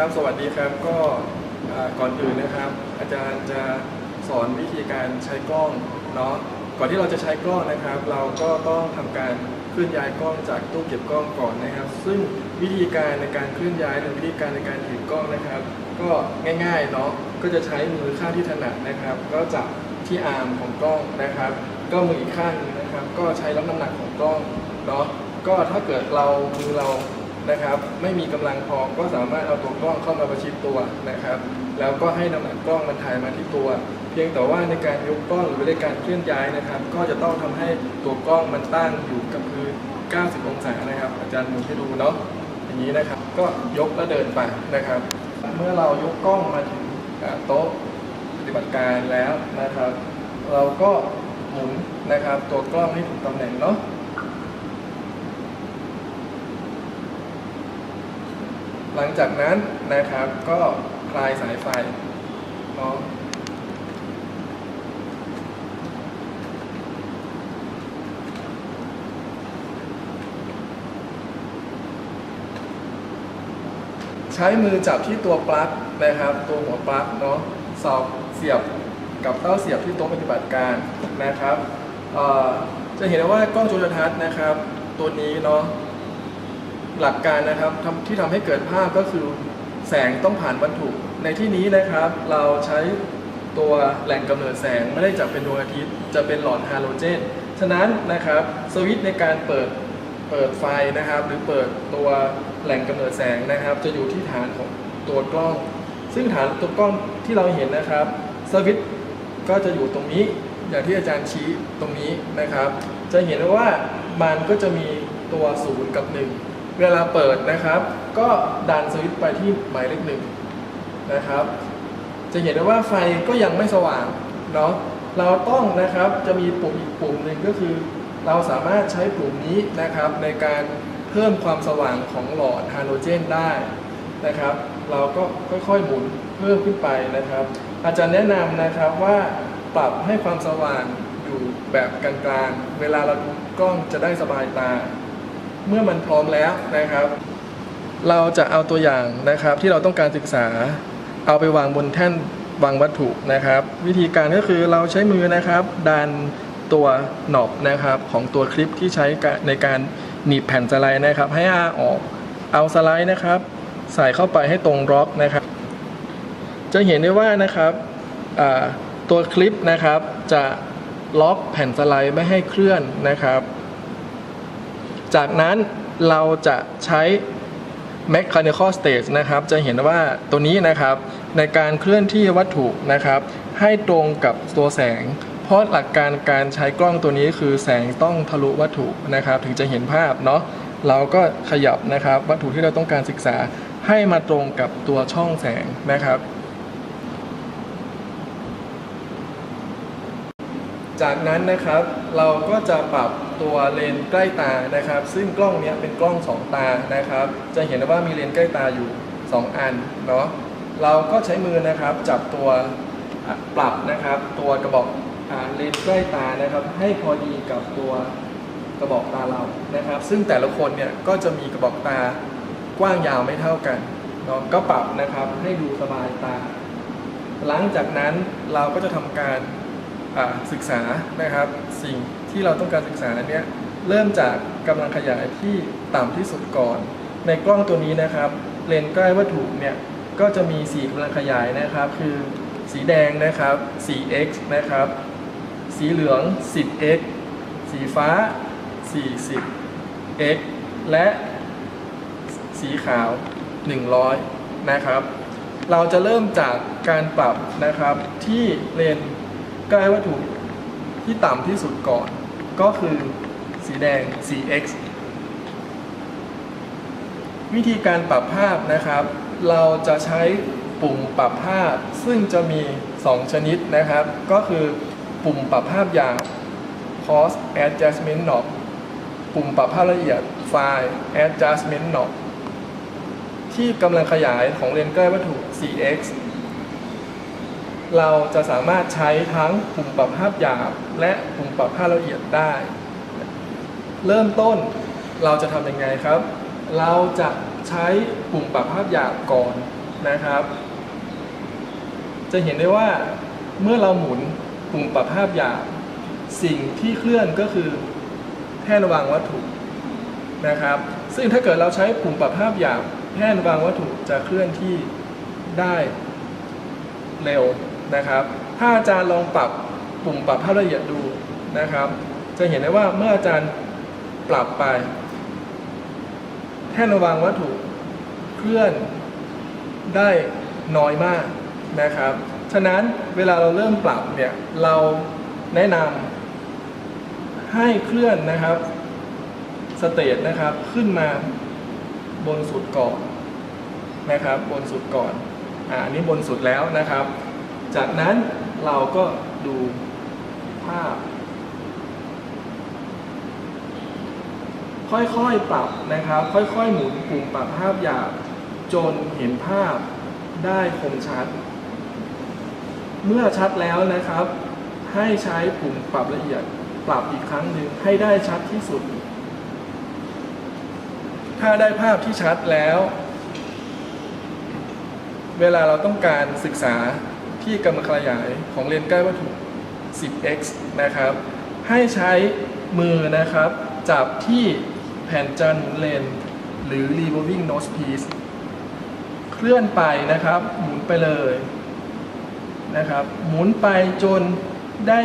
ครับ สวัสดีครับ ก็ก่อนอื่นนะครับ อาจารย์จะสอนวิธีการใช้กล้องเนาะ ก่อนที่เราจะใช้กล้องนะครับ เราก็ต้องทำการเคลื่อนย้ายกล้องจากตู้เก็บกล้องก่อนนะครับ ซึ่งวิธีการในการเคลื่อนย้ายหรือวิธีการในการถือกล้องนะครับ ก็ง่ายๆเนาะ ก็จะใช้มือข้างที่ถนัดนะครับ ก็จับที่อาร์มของกล้องนะครับ ก็มืออีกข้างนึงนะครับ ก็ใช้รับน้ำหนักของกล้องเนาะ ก็ถ้าเกิดเรามือเรา นะครับไม่มีกำลังพอก็สามารถเอาตัวกล้องเข้ามาประชิดตัวนะครับ แล้วก็ให้น้ำหนักกล้องมันถ่ายมาที่ตัว เพียงแต่ว่าในการยกกล้องหรือในการเคลื่อนย้ายนะครับ ก็จะต้องทำให้ตัวกล้องมันตั้งอยู่กับพื้น 90 องศานะครับ อาจารย์มุนให้ดูเนาะอย่างนี้นะครับ ก็ยกแล้วเดินไปนะครับ เมื่อเรายกกล้องมาถึงโต๊ะปฏิบัติการแล้วนะครับ เราก็หมุนนะครับ ตัวกล้องให้ถูกตำแหน่งเนาะ หลังจากนั้นนะครับก็คลายสายไฟเนาะใช้มือจับที่ตัวปลั๊กนะครับ ตัวหัวปลั๊กเนาะสอบเสียบกับเต้าเสียบที่โต๊ะปฏิบัติการนะครับจะเห็นได้ว่ากล้องจุลทรรศน์นะครับ ตัวนี้เนาะ หลักการนะครับทำที่ทำให้เกิดภาพก็คือแสงต้องผ่านวัตถุ ในที่นี้นะครับ เราใช้ตัวแหล่งกำเนิดแสงไม่ได้จับเป็นดวงอาทิตย์จะเป็นหลอดฮาโลเจน ฉะนั้นนะครับสวิตช์ในการเปิดเปิดไฟนะครับ หรือเปิดตัวแหล่งกำเนิดแสงนะครับ จะอยู่ที่ฐานของตัวกล้อง ซึ่งฐานตัวกล้องที่เราเห็นนะครับสวิตช์ก็จะอยู่ตรงนี้อย่างที่อาจารย์ชี้ตรงนี้นะครับ จะเห็นได้ว่ามันก็จะมีตัวศูนย์กับหนึ่ง เวลาเปิดนะครับ ก็ดันสวิตช์ไปที่หมายเลขหนึ่งนะครับ จะเห็นได้ว่าไฟก็ยังไม่สว่างเนาะเราต้องนะครับจะมีปุ่มอีกปุ่มหนึ่งก็คือ เราสามารถใช้ปุ่มนี้นะครับ ในการเพิ่มความสว่างของหลอดฮาโลเจนได้นะครับ เราก็ค่อยๆหมุนเพิ่มขึ้นไปนะครับ อาจารย์แนะนำนะครับว่าปรับให้ความสว่างอยู่แบบกลางๆ เวลาเราดูกล้องจะได้สบายตา เมื่อมันพร้อมแล้วนะครับ เราจะเอาตัวอย่างนะครับที่เราต้องการศึกษา เอาไปวางบนแท่นวางวัตถุนะครับ วิธีการก็คือเราใช้มือนะครับ ดันตัวหนอบนะครับของตัวคลิปที่ใช้ในการหนีบแผ่นสไลด์นะครับ ให้อาออกเอาสไลด์นะครับ ใส่เข้าไปให้ตรงล็อกนะครับ จะเห็นได้ว่านะครับตัวคลิปนะครับจะล็อกแผ่นสไลด์ไม่ให้เคลื่อนนะครับ จากนั้นเราจะใช้ mechanical stage นะครับ จะเห็นว่าตัวนี้นะครับในการเคลื่อนที่วัตถุนะครับ ให้ตรงกับตัวแสง เพราะหลักการการใช้กล้องตัวนี้คือแสงต้องทะลุวัตถุนะครับ ถึงจะเห็นภาพเนาะเราก็ขยับนะครับ วัตถุที่เราต้องการศึกษาให้มาตรงกับตัวช่องแสงนะครับ จากนั้นนะครับเราก็จะปรับตัวเลนใกล้ตานะครับ ซึ่งกล้องนี้เป็นกล้อง2ตานะครับ จะเห็นว่ามีเลนใกล้ตาอยู่ 2 อันเนาะเราก็ใช้มือนะครับจับตัวปรับนะครับ ตัวกระบอกเลนใกล้ตานะครับ ให้พอดีกับตัวกระบอกตาเรานะครับ ซึ่งแต่ละคนเนี่ยก็จะมีกระบอกตากว้างยาวไม่เท่ากันเนาะก็ปรับนะครับให้ดูสบายตา หลังจากนั้นเราก็จะทำการ ศึกษานะครับ สิ่งที่เราต้องการศึกษาเนี้ยเริ่มจากกำลังขยายที่ต่ำที่สุดก่อน ในกล้องตัวนี้นะครับ เลนส์ใกล้วัตถุเนี่ยก็จะมี4กำลังขยายนะครับ คือสีแดงนะครับ 4x นะครับ สีเหลือง 10x สีฟ้า 40x และสีขาว 100 นะครับ เราจะเริ่มจากการปรับนะครับที่เลนส์ ใกล้วัตถุที่ต่ำที่สุดก่อน ก็คือสีแดง 4x วิธีการปรับภาพนะครับ เราจะใช้ปุ่มปรับภาพ ซึ่งจะมี 2 ชนิดนะครับ ก็คือปุ่มปรับภาพยาว Cost Adjustment Knob ปุ่มปรับภาพละเอียด File Adjustment Knob ที่กำลังขยายของเลนส์ใกล้วัตถุ 4x เราจะสามารถใช้ทั้งปุ่มปรับภาพหยาบ และปุ่มปรับภาพละเอียดได้ เริ่มต้นเราจะทำยังไงครับ เราจะใช้ปุ่มปรับภาพหยาบก่อนนะครับ จะเห็นได้ว่าเมื่อเราหมุนปุ่มปรับภาพหยาบ สิ่งที่เคลื่อนก็คือแท่นวางวัตถุนะครับ ซึ่งถ้าเกิดเราใช้ปุ่มปรับภาพหยาบแท่นวางวัตถุจะเคลื่อนที่ได้เร็ว นะครับ ถ้าอาจารย์ลองปรับปุ่มปรับภาพละเอียดดูนะครับ จะเห็นได้ว่าเมื่ออาจารย์ปรับไป แท่นวางวัตถุเคลื่อนได้น้อยมากนะครับ ฉะนั้นเวลาเราเริ่มปรับเนี่ยเราแนะนำให้เคลื่อนนะครับสเตจนะครับขึ้นมาบนสุดก่อนนะครับ บนสุดก่อนอ่าอันนี้บนสุดแล้วนะครับ จากนั้นเราก็ดูภาพ ค่อยๆปรับนะครับ ค่อยๆหมุนปุ่มปรับภาพหยาบจนเห็นภาพได้คมชัด เมื่อชัดแล้วนะครับ ให้ใช้ปุ่มปรับละเอียดปรับอีกครั้งหนึ่งให้ได้ชัดที่สุด ถ้าได้ภาพที่ชัดแล้ว เวลาเราต้องการศึกษา ที่กำลังขยายของเลนส์ใกล้วัตถุ 10x นะครับ ให้ใช้มือนะครับ จับที่แผ่นจานหมุนเลนส์หรือ revolving nose piece เคลื่อนไปนะครับ หมุนไปเลยนะครับ หมุนไปจนได้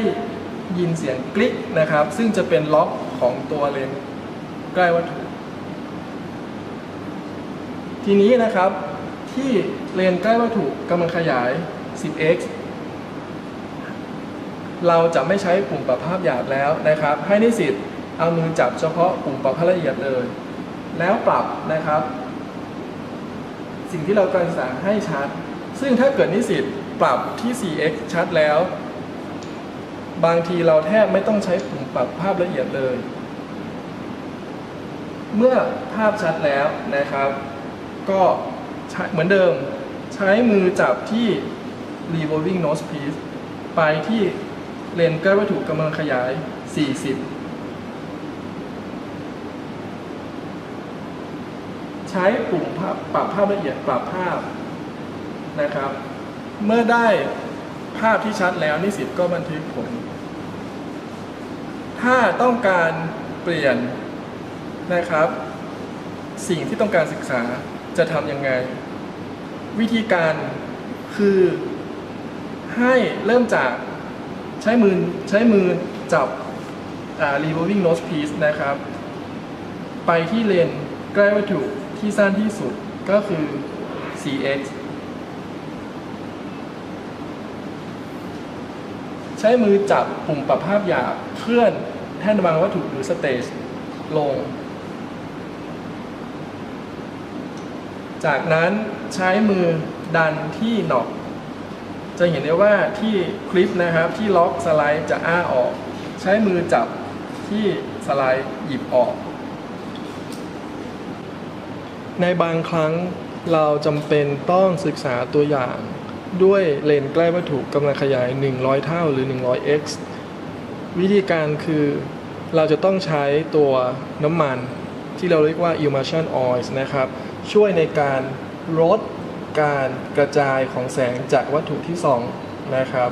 ยินเสียงกลิกนะครับ ซึ่งจะเป็นล็อกของตัวเลนส์ใกล้วัตถุ ทีนี้นะครับที่เลนส์ใกล้วัตถุกำลังขยาย 10x เราจะไม่ใช้ปุ่มปรับภาพหยาบแล้วนะครับ ให้นิสิตเอามือจับเฉพาะปุ่มปรับภาพละเอียดเลย แล้วปรับนะครับ สิ่งที่เรากำลังศึกษาให้ชัด ซึ่งถ้าเกิดนิสิตปรับที่ 4x ชัดแล้ว บางทีเราแทบไม่ต้องใช้ปุ่มปรับภาพละเอียดเลย เมื่อภาพชัดแล้วนะครับ ก็เหมือนเดิมใช้มือจับที่ revolving nose piece ไปที่เลนใกล้วัตถุกำลังขยาย 40 ใช้ปุ่มภาพปรับภาพละเอียดปรับภาพนะครับ เมื่อได้ภาพที่ชัดแล้วนิสิตก็บันทึกผล ถ้าต้องการเปลี่ยนนะครับ สิ่งที่ต้องการศึกษาจะทำยังไง วิธีการคือ ให้เริ่มจากใช้มือใช้มือจับ revolving nose piece นะครับ ไปที่เลนใกล้วัตถุที่สั้นที่สุดก็คือ 4x ใช้มือจับปุ่มปรับภาพหยาบเคลื่อนแท่นวางวัตถุหรือสเตจลง จากนั้นใช้มือดันที่หนอก จะเห็นได้ว่าที่คลิปนะครับที่ล็อกสไลด์จะอ้าออก ใช้มือจับที่สไลด์หยิบออก ในบางครั้งเราจำเป็นต้องศึกษาตัวอย่าง ด้วยเลนส์ใกล้วัตถุกำลังขยาย 100 เท่าหรือ 100x วิธีการคือเราจะต้องใช้ตัวน้ำมันที่เราเรียกว่า emulsion oils นะครับ ช่วยในการลด การกระจายของแสงจากวัตถุที่ส่องนะครับ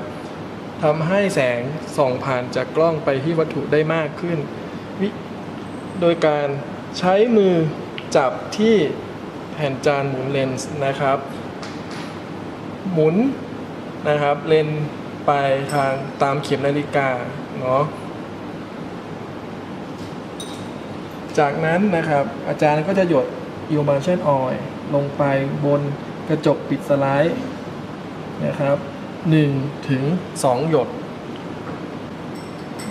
ทำให้แสงส่องผ่านจากกล้องไปที่วัตถุได้มากขึ้น โดยการใช้มือจับที่แผ่นจานหมุนเลนส์นะครับ หมุนนะครับเลนส์ไปทางตามเข็มนาฬิกาเนาะจากนั้นนะครับอาจารย์ก็จะหยด emulsion oil ลงไปบน กระจกปิดสไลด์นะครับ1ถึง2 หยด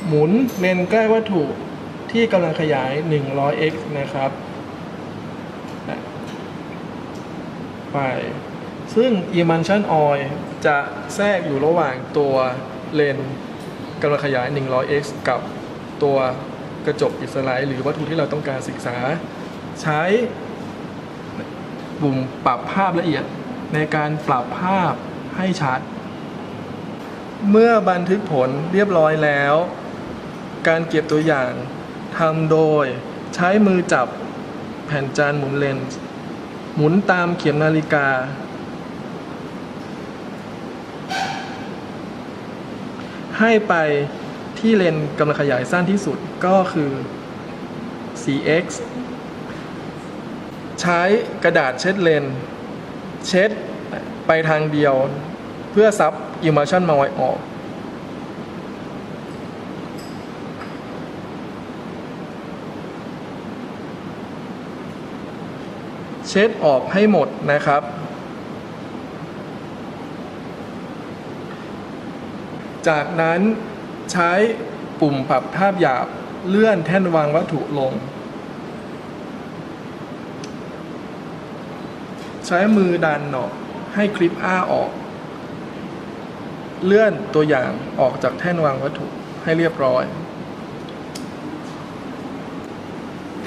หมุนเลนใกล้วัตถุที่กำลังขยาย 100x นะครับไป ซึ่ง emulsion oil จะแทรกอยู่ระหว่างตัวเลนกำลังขยาย 100x กับตัวกระจกอิสไลด์หรือวัตถุที่เราต้องการศึกษา ใช้ ปุ่มปรับภาพละเอียดในการปรับภาพให้ชัด เมื่อบันทึกผลเรียบร้อยแล้ว การเก็บตัวอย่างทำโดยใช้มือจับแผ่นจานหมุนเลนส์หมุนตามเข็มนาฬิกา ให้ไปที่เลนส์กำลังขยายสั้นที่สุดก็คือ 4x ใช้กระดาษเช็ดเลนส์เช็ดไปทางเดียว เพื่อซับ immersion m o i ออกเช็ดออกให้หมดนะครับ จากนั้นใช้ปุ่มปรับภาพหยาบเลื่อนแท่นวางวัตถุลง ใช้มือดันออกให้คลิปอ้าออก เลื่อนตัวอย่างออกจากแท่นวางวัตถุให้เรียบร้อย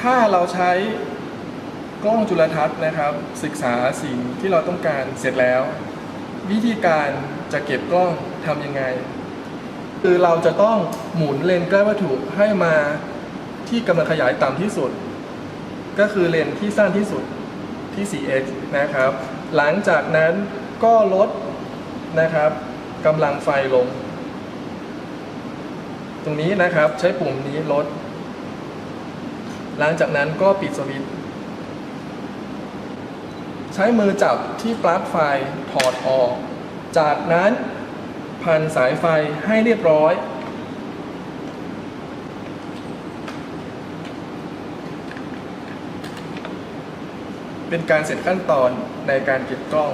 ถ้าเราใช้กล้องจุลทรรศน์นะครับ ศึกษาสิ่งที่เราต้องการเสร็จแล้ว วิธีการจะเก็บกล้องทำยังไง คือเราจะต้องหมุนเลนใกล้วัตถุให้มาที่กำลังขยายต่ำที่สุด ก็คือเลนที่สั้นที่สุด ที่ 4x นะครับ หลังจากนั้นก็ลดนะครับกำลังไฟลง ตรงนี้นะครับใช้ปุ่มนี้ลด หลังจากนั้นก็ปิดสวิตช์ใช้มือจับที่ปลั๊กไฟถอดออก จากนั้นพันสายไฟให้เรียบร้อย เป็นการเสร็จขั้นตอนในการเก็บกล้อง